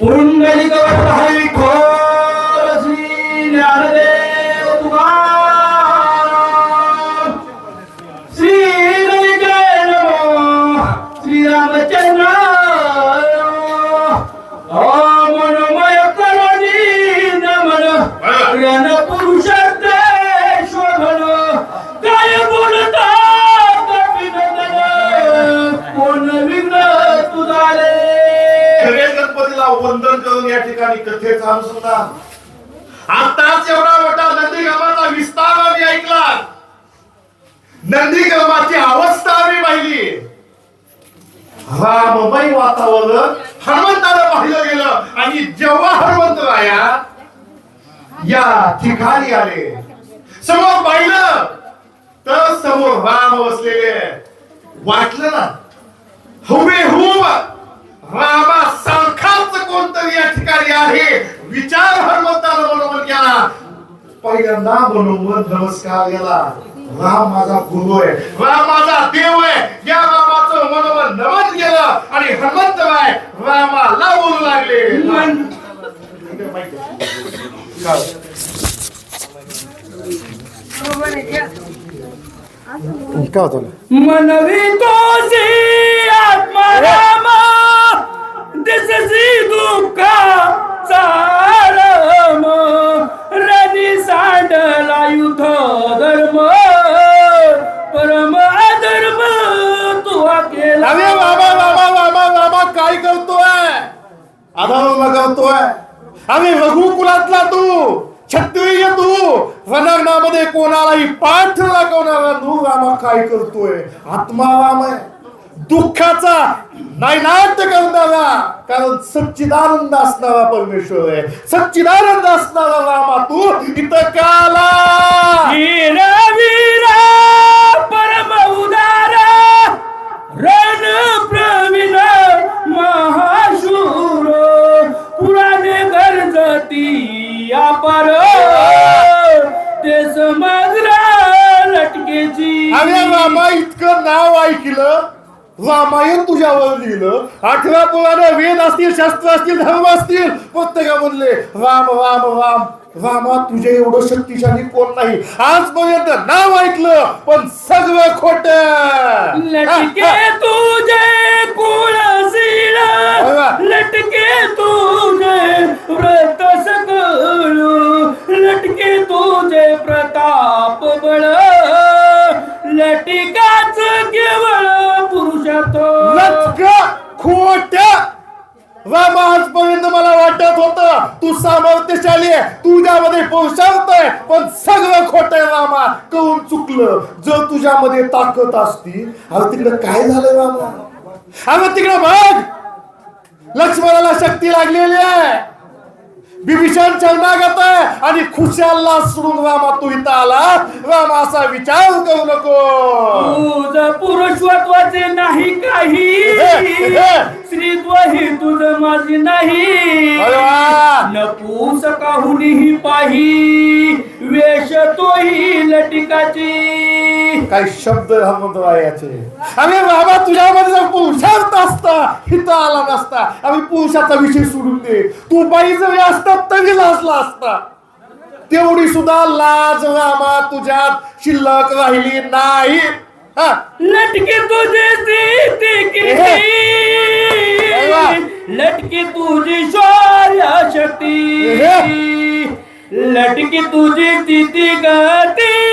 पुंडलिक हरी वंदन करून या ठिकाणी कथेचा अनुसंधान. आताच एवढा मोठा नंदीग्रामाचा विस्तार आम्ही ऐकला नंदीग्रामाची अवस्था आम्ही पाहिली. राममय वातावरण हनुमंताला पाहिलं गेलं आणि जेव्हा हनुमंतराया या ठिकाणी आले समोर पाहिलं तर समोर राम बसलेले वाटलं ना? हुबे हुबेहूब रामा सारखाच कोणतरी या ठिकाणी आहे. विचार हनुमंताला बरोबर केला पहिल्यांदा बरोबर नमस्कार केला राम माझा गुरु आहे. राम माझा देव आहे. या रामाचं नमन केलं आणि हनुमंत राय रामाला बोलू लागले. काय होतं? मनवी तोसी आत्माराम दिससी दुःखा चारम रणी सांडला युद्ध धर्म, परम अधर्म तुहा केला अरे बाबा बाबा बाबा बाबा काय करतोय आधार करतोय अरे रघुकुलातला तू क्षत्रिय तू रणांगणामध्ये कोणालाही पाठ लागवणारा तू रामा काय करतोय? आत्मा राम दुःखाचा नाही नाट्य करणारा कारण सच्चिदानंद असणारा परमेश्वर आहे. सच्चिदानंद असणारा रामा तू इथं काला परम उदारा रण प्रवीण महाशूर पुराणे गरजती अपार ते समग्र लटकेची. अरे रामा इतकं नाव ऐकलं रामायण तुझ्यावर लिहिलं. अठरा पुराणे वेद असतील शास्त्र असतील धर्म असतील. प्रत्येकामधले राम राम राम. रामा तुझ्या एवढं शक्तिशाली कोण नाही? आजपर्यंत नाव ऐकलं पण सगळं खोट. लटके तुझे कुळशील लटके तुझे व्रत सकळ. लटके तुझे प्रताप बळ. पुरुषात लचक! खोट! रामा आजपर्यंत मला वाटत होत. तू सामर्थ्यशाली आहे. तुझ्यामध्ये पोषवतोय पण सगळं खोट आहे रामा. करून चुकलं? जर तुझ्यामध्ये ताकद असती अरे तिकडे काय झालं रामा? अरे तिकडे बघ! लक्ष्मणाला शक्ती लागलेली आहे. बिभीषण शरणागत आहे. आणि खुशालला सोडून रामा तू इथं आला. रामा असा विचार करू नको. तुझ पुरुषत्वाचे नाही काही. स्त्रीत्व ही तुझ माझी नाही. नपूस काहुनीही पाही. वेश तोही लटिकाची. काही शब्द हनुमंतराव याचे. अरे बाबा तुझ्यामध्ये जर पुरुषार्थ असता इथं आला नसता आम्ही पुरुषाचा विषय सोडून दे. तू बाई जरी असतात तरी लाजला असता. तेवढी सुद्धा लाज रामा तुझ्यात शिल्लक राहिली नाही. हा? लटके तुझे लटके तुझी शौर्य शक्ती. लटके तुझी स्थिती गती.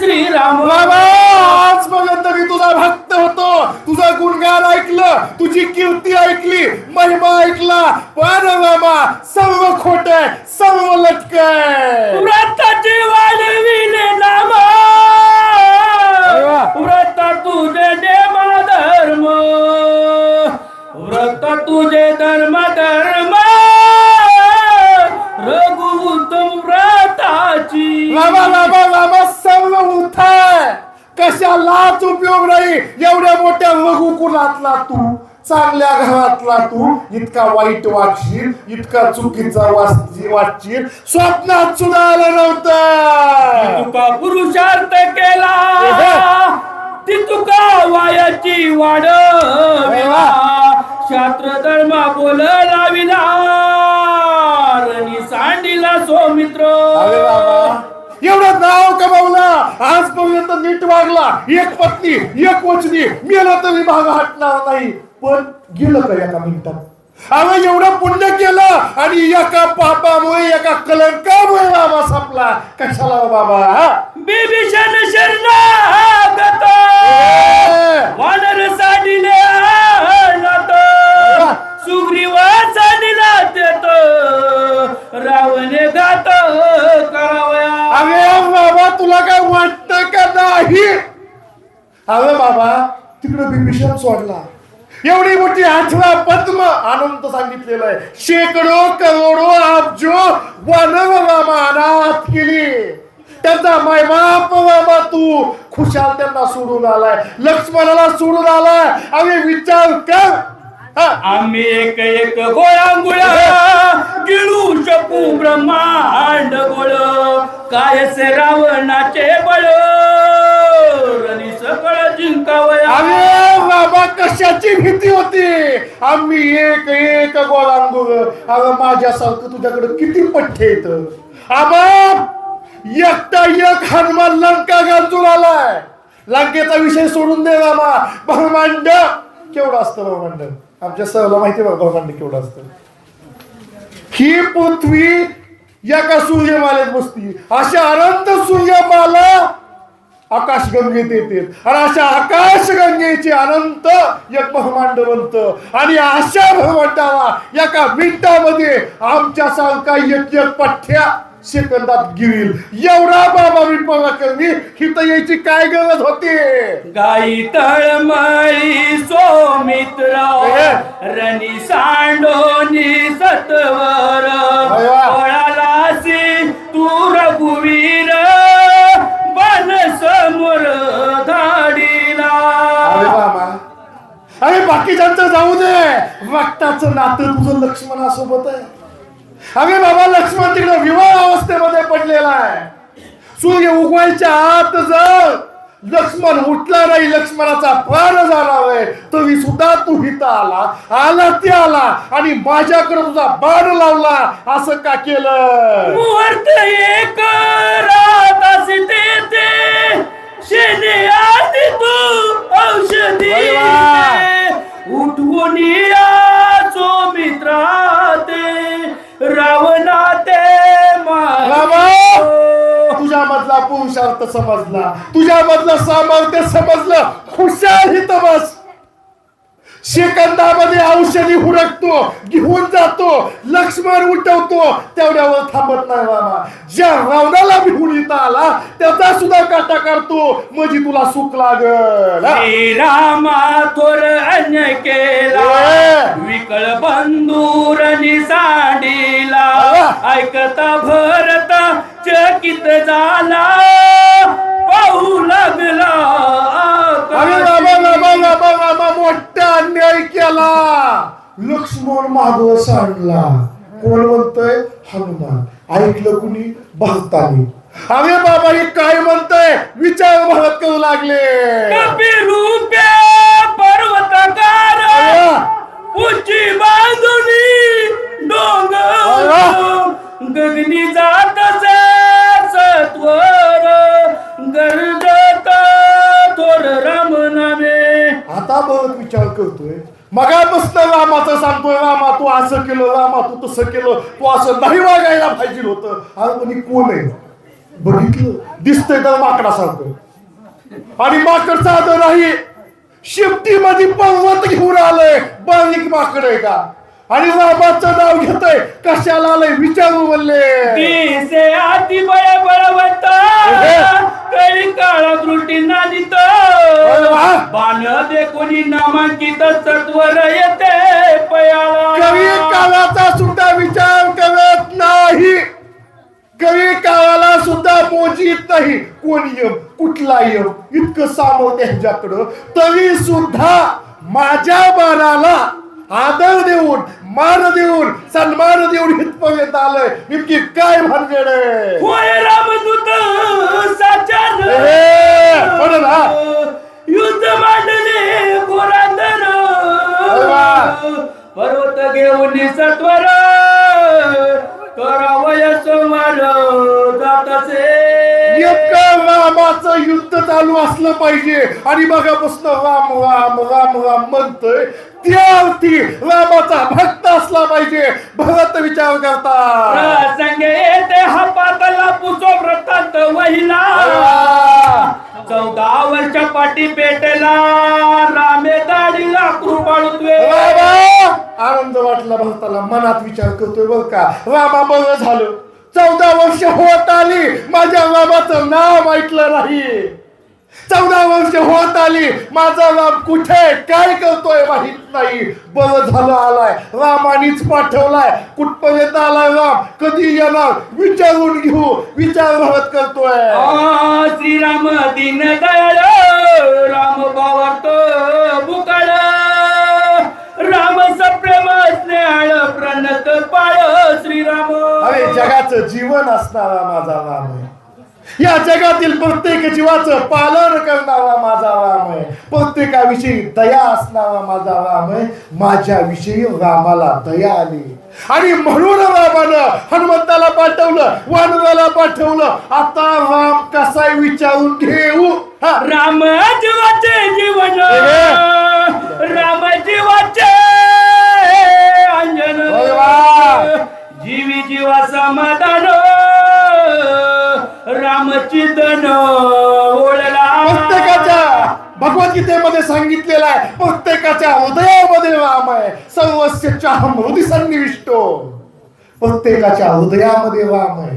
श्रीराम मी तुझा भक्त होतो. तुझा गुणगान ऐकलं. तुझी कीर्ती ऐकली. महिमा ऐकला. पण बाबा सर्व खोट सर्व लटक व्रताचे वाढविले नाम नाही एवढ्या मोठ्या रघुकुलातला तू चांगल्या घरातला तू इतका वाईट वागशील इतका चुकीचा वागशील स्वप्नात सुद्धा आलं नव्हतं. तुका पुरुषार्थ केला. ती तुका वायाची वाढ वा. मात्र धर्म बोल लाविला. सांडिला सौमित्र. अरे बाबा. एवढं नाव आजपर्यंत नीट वागला. एक पत्नी एक वचनी. मेला तरी भाग हटणार नाही. पण गेलं का एका मिनिटात? अरे एवढं पुण्य केलं आणि एका पापामुळे एका कलंकामुळे बाबा संपला. कशाला हो बाबा? बिभीषण वानर साडिले नात सुग्रीवा साडिला तेत रावणे अरे तुला काय वाटत का नाही? अरे बाबा तिकडे बिभीषण सोडला. एवढी मोठी आठवा पद्म आनंद सांगितलेलं आहे. शेकडो करोडो अब्जो अनाथ केली त्यांचा मायबाप बाबा तू खुशाल त्यांना सोडून आलाय. लक्ष्मणाला सोडून आलाय. अरे विचार कर. हा. आम्ही एक एक गोळा गोळा गिळू शकू ब्रह्मांड गोळ. काय से रावणाचे बळ? रणी सकळ जिंकावया. अरे बाबा कशाची भीती होती? आम्ही एक एक गोळांगुर अरे माझ्यासारखं तुझ्याकडे किती पठ्ठे येत आबा एकटा एक हनुमान लंका गाजून आलाय. लंकेचा विषय सोडून दे बाबा. ब्रह्मांड केवढं असतं ब्रह्मांड? आमच्या सहला माहिती बघा ब्रह्मांड केवढं असतं. ही पृथ्वी एका सूर्यमालेत बसती. अशा अनंत सूर्यमाला आकाश गंगेत येते. आणि अशा आकाश गंगेचे अनंत एक ब्रह्मांड बनत आणि अशा ब्रह्मांडाला एका मिनिटामध्ये आमच्या सारखा एक एक पठ्ठ्या सेकंदात गिरील. एवढा बाबा मी पराक्रमी हिथं यायची काय गरज होती? गाई तळमळी सोमित्र. रणी सांडोनी सत्वर तू रघुवीर बन समोर धाडीला. अरे बाबा अरे बाकीच्यांचं जाऊ दे. रक्ताचं नातं तुझं लक्ष्मणासोबत आहे. अरे बाबा लक्ष्मण तिकडे विवाह अवस्थेमध्ये पडलेला आहे. सूर्य उगवायच्या आत जर लक्ष्मण उठला नाही लक्ष्मणाचा प्राण जाणार आहे तरी सुद्धा तू हिता आला आला ते आला आणि माझ्याकडे तुझा बाण लावला. असं का केलं? मुहूर्त एक मधलं सामर्थ्य समजलं खुशाल हित बस सेकंदामध्ये औषधी हुडकतो घेऊन जातो लक्ष्मण उठवतो तेवढ्यावर थांबत नाही बाबा. ज्या रावणाला भिवून इथं आला त्याचा सुद्धा काटा काढतो म्हणजे तुला सुख लागल. रामा थोर अन्याय केला! विकळ बंधूर निसाडीला! ऐकता भरत चकित झाला. पाहू लागला अरे बाबा बाबा बाबा बाबा मोठा अन्याय केला. लक्ष्मण माग सांडला. कोण म्हणतोय? हनुमान. ऐकलं कुणी? भक्तानी अरे बाबा हे काय म्हणतंय? विचार भरत करू लागले. पर्वतकार! उंची बांधुनी डोंगर. गगनी जात बघ विचार करतोय. मगापासून रामाचं सांगतोय रामा तू असं केलं रामा तू तसं केलं तू असं नाही वागायला पाहिजे होतं. हे कोण आहे? बघितलं? दिसतंय तर माकडा सांगतोय. आणि माकड साधं नाही शिफ्टी मध्ये पर्वत घेऊन आलंय. बारीक माकड आहे का? आणि रामाचं नाव घेतोय. कशाला आलंय? विचारू म्हणले. कळी काळा त्रुटी नादित. बाण दे कोणी नामांकित सत्वर येते पयाला. कवी काळाचा सुद्धा विचार करत नाही. कवी काळाला सुद्धा मोजीत नाही. कोण यम कुठला यम इतकं सामर्थ्य ह्याच्याकडं तरी सुद्धा माझ्या बाणाला आदर देऊन मान देऊन सन्मान देऊन इथपर्यंत आलंय. नेमकी काय भानगड होय रामदूत साचार. म्हणून हा युद्ध मांडले पुरांदर पर्वत घेऊन सत्वर करावय सोमार जातसे रामाचं युद्ध चालू असलं पाहिजे. आणि बघा पुस्तक राम राम राम राम म्हणतोय. त्या अर्थी रामाचा भक्त असला पाहिजे. भरत विचार करता हा पातला पुसो व्रतांत वहिला. चौदा वर्ष पाठी पेटला. रामे दाढीला कृपाळुत्वे! आनंद वाटला भरताला मनात विचार करतोय बर का? रामा बरं झालं. चौदा वर्ष होत आली. माझ्या रामाचं नाव ऐकलं नाही. चौदा वर्ष होत आली. माझा राम कुठे? काय करतोय माहीत नाही. बरं झालं आलाय. रामानीच पाठवलाय. कुठपर्यंत आलाय राम? कधी येणार? विचारून घेऊ. विचार भरत करतोय. श्रीराम दीन दयाळ. राम भावार्थ बुकाळ. राम सप्रेम स्नेहाळ प्रणत पाळ. श्रीराम. अरे जगाचं जीवन असणारा माझा राम आहे. या जगातील प्रत्येक जीवाचं पालन करणारा माझा राम आहे. प्रत्येकाविषयी दया असणारा माझा राम आहे. माझ्या विषयी रामाला दया आली. आणि म्हणून रामानं हनुमंताला पाठवलं वानराला पाठवलं. आता राम कसाय विचारून घेऊ. राम जीवाचे जीवन. राम जीवाचे अंजन. जीवी जीवा समाधान. रामचिंतन ओळला प्रत्येकाच्या भगवद्गीतेमध्ये सांगितलेलं आहे प्रत्येकाच्या हृदयामध्ये राम आहे. सर्वस्य चाहम हृदय सन्निविष्टो प्रत्येकाच्या हृदयामध्ये राम आहे.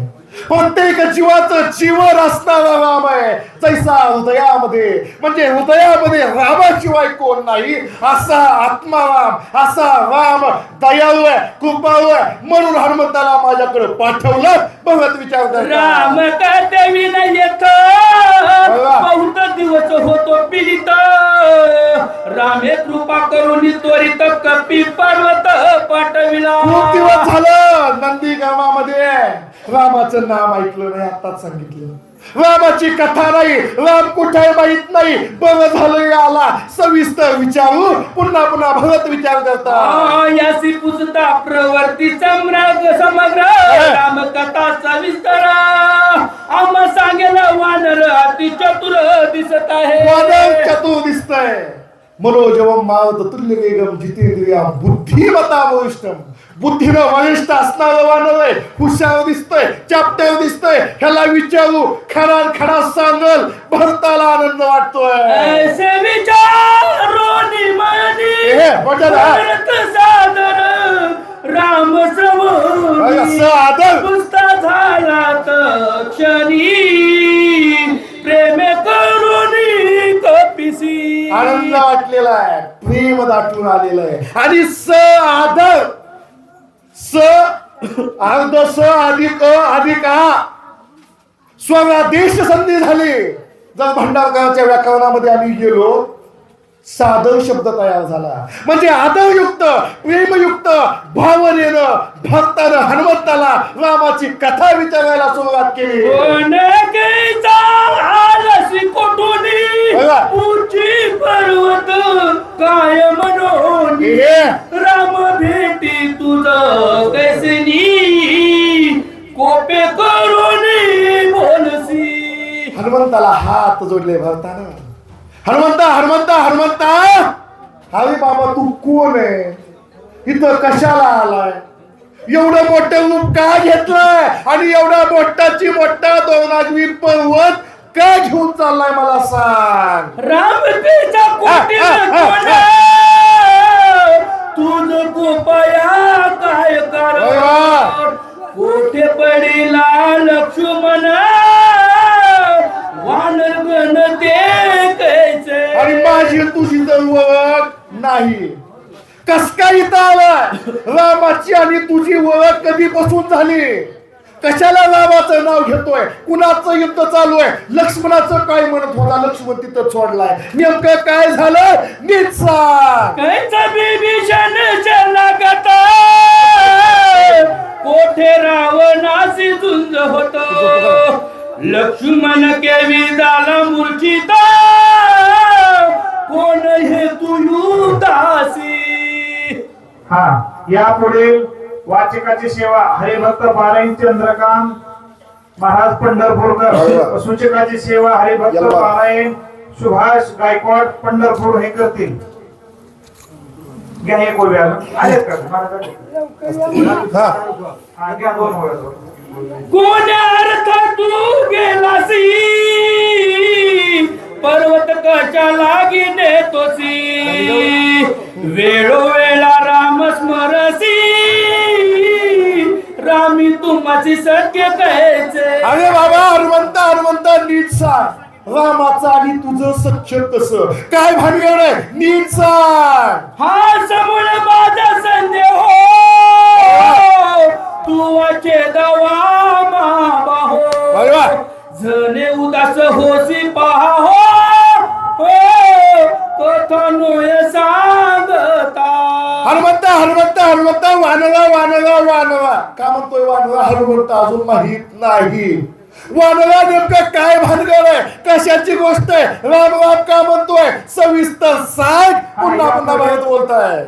प्रत्येक जीवाचं जीवन असणारा राम आहे. जैसा हृदयामध्ये म्हणजे हृदयामध्ये रामाशिवाय कोण नाही. असा आत्माराम असा राम दयाळू आहे कृपाळू आहे. म्हणून हनुमंताला माझ्याकडे पाठवलं. बघत विचार राम करता देवी नाही येत. बहुत दिवस होतो पीडित रामे कृपा करून त्वरित कपी पर्वत पाठविला. खूप दिवस झालं. नंदी गावामध्ये रामाचं नाम ऐकलं नाही आताच सांगितलं. रामाची कथा नाही राम कुठे माहीत नाही. बरं झालं आला. सविस्तर विचारू पुन्हा पुन्हा भरत विचार करता. आ, यासी पुसता प्रवर्ती सम्राग समग्र. राम कथा सविस्तर. आम सांगेल वानर अति चतुर दिसत आहे. चतुर दिसतंय. मनोजवम मावत तुल्य वेगम जितेंद्रिया बुद्धिमता वरिष्ठम बुद्धीनं वरिष्ठ असणारं आहे हुशार दिसतंय चापट्यावर दिसतंय. ह्याला विचारू खरा खरा सांगल भरताला आनंद वाटतोय. सादर राम पुस्ता झाला क्षणी. प्रेम करुणी कपिसी आनंद वाटलेला आहे. प्रेम दाटून आलेलं आहे. आणि स आदर. स अर्ध स अधिक अ अधिक आ. स्वरादेश संधी झाली. जर भंडारकरांच्या व्याकरणामध्ये आम्ही गेलो सादर शब्द तयार झाला. म्हणजे आदरयुक्त प्रेमयुक्त भावनेनं भक्तानं हनुमंताला रामाची कथा विचारायला सुरुवात केली. आलसी कोठुनी. उंची पर्वत काय मनोनी राम भेटी तुझ कैसनी. कोपे करुणी बोलसी. हनुमंताला हात जोडले भरताना. हनुमंता हनुमंता हनुमंता! अरे बाबा तू कोण आहे? इथं कशाला आलाय? एवढं मोठं रूप का घेतलंय आणि एवढा मोठाची मोठा दोनागवी पर्वत का घेऊन चाललाय मला सांग. राम पेचा कोटी कोण तुझ कृपया काय कर अरे. कोठे पडिला लक्ष्मण? वानर गण ते कैसे आणि माझी तुझी जर ओळख नाही. कस काय इथं आलाय? रामाची आणि तुझी ओळख कधीपासून झाली? कशाला रामाचं नाव घेतोय? कुणाचं युद्ध चालू आहे? लक्ष्मणाचं काय म्हणत होता? लक्ष्मण तिथं सोडलाय. नेमकं काय झालं कैच बिभीषण लागत कोठे रावणासी झुंज होत? लक्ष्मण केवी झाला मूर्छित! कोण हे तू दासी? हा यापुढे वाचकाची सेवा हरिभक्त पारायण चंद्रकांत महाराज पंढरपूरकर वा. सूचकाची सेवा हरिभक्त. पारायण सुभाष गायकवाड पंढरपूर हे करतील घ्या एक अजून. आलेत का महाराज आले? हा हा, घ्या दोन ओळी अजून. कोण्या अर्थ तू गेलासी पर्वत कशा लागी नेतोसी वेळोवेळा राम स्मरसी रामी तुम्हाची सत्य कहेचे अरे बाबा हनुमंता हनुमंता नीट सांग. रामाचं आणि तुझं सच्च कस? काय भानगड आहे? नीट सांग. हा समोर माझा संदेह हो. तू वाचे दवा माबा अरे वा. हो जने उदास होसी हनुमंता हनुमंता वानरा वानरा वानरा का म्हणतोय वानरा हनुमंत अजून माहीत नाही. वानरा नेमकं काय भानगड आहे? कशाची गोष्ट आहे? राम राम का म्हणतोय? सविस्तर सांग. पुन्हा पुन्हा बाहेर बोलताय.